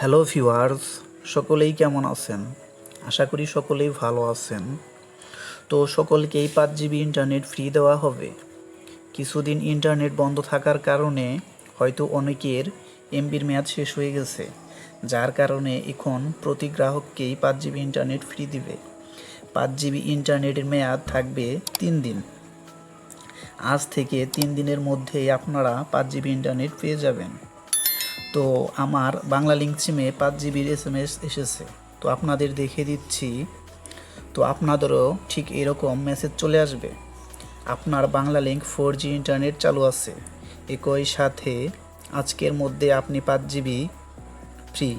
Hello viewers সকলেই কেমন আছেন? আশা করি সকলেই ভালো আছেন। তো সকলকেই পাঁচ জিবি ইন্টারনেট ফ্রি দেওয়া হবে। কিছুদিন ইন্টারনেট বন্ধ থাকার কারণে হয়তো অনেকের এমবির মেয়াদ শেষ হয়ে গেছে। যার কারণে এখন প্রতি গ্রাহককেই পাঁচ জিবি ইন্টারনেট ফ্রি দিবে। পাঁচ জিবি ইন্টারনেটের মেয়াদ থাকবে তিন দিন। আজ থেকে তিন দিনের মধ্যেই আপনারা পাঁচ জিবি ইন্টারনেট পেয়ে যাবেন। তো আমার বাংলা লিঙ্ক সিমে পাঁচ জিবির এস এসেছে। তো আপনাদের দেখে দিচ্ছি। তো আপনাদেরও ঠিক এরকম মেসেজ চলে আসবে। আপনার Banglalink four G internet চালু আছে। একই সাথে আজকের মধ্যে আপনি পাঁচ জিবি ফ্রি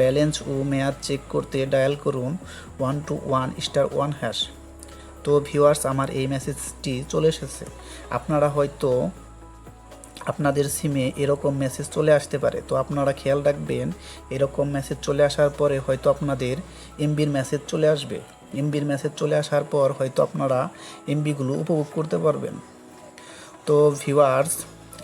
ব্যালেন্স ও মেয়াদ চেক করতে ডায়াল করুন one two one star one hash তো ভিউয়ার্স আমার এই মেসেজটি চলে এসেছে। আপনারা হয়তো আপনাদের সিমে এরকম মেসেজ চলে আসতে পারে। তো আপনারা খেয়াল রাখবেন, এরকম মেসেজ চলে আসার পরে হয়তো আপনাদের এমবির মেসেজ চলে আসবে। এমবির মেসেজ চলে আসার পর হয়তো আপনারা এমবিগুলো উপভোগ করতে পারবেন। তো ভিউয়ার্স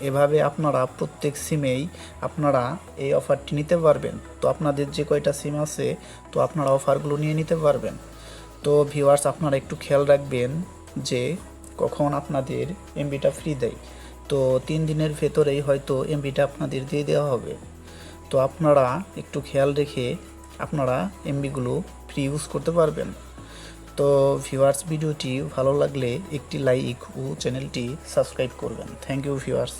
এভাবে আপনারা প্রত্যেক সিমেই আপনারা এই অফারটি নিতে পারবেন। তো আপনাদের যে কয়টা সিম আছে, তো আপনারা অফারগুলো নিয়ে নিতে পারবেন। তো ভিউয়ার্স আপনারা একটু খেয়াল রাখবেন যে কখন আপনাদের এমবিটা ফ্রি দেয়। তো তিন দিনের ভেতরেই হয়তো এমবিটা আপনাদের দিয়ে দেওয়া হবে। তো আপনারা একটু খেয়াল রেখে আপনারা এমবিগুলো ফ্রি ইউজ করতে পারবেন। তো ভিউয়ার্স ভিডিওটি ভালো লাগলে একটি লাইক ও চ্যানেলটি সাবস্ক্রাইব করবেন। Thank you viewers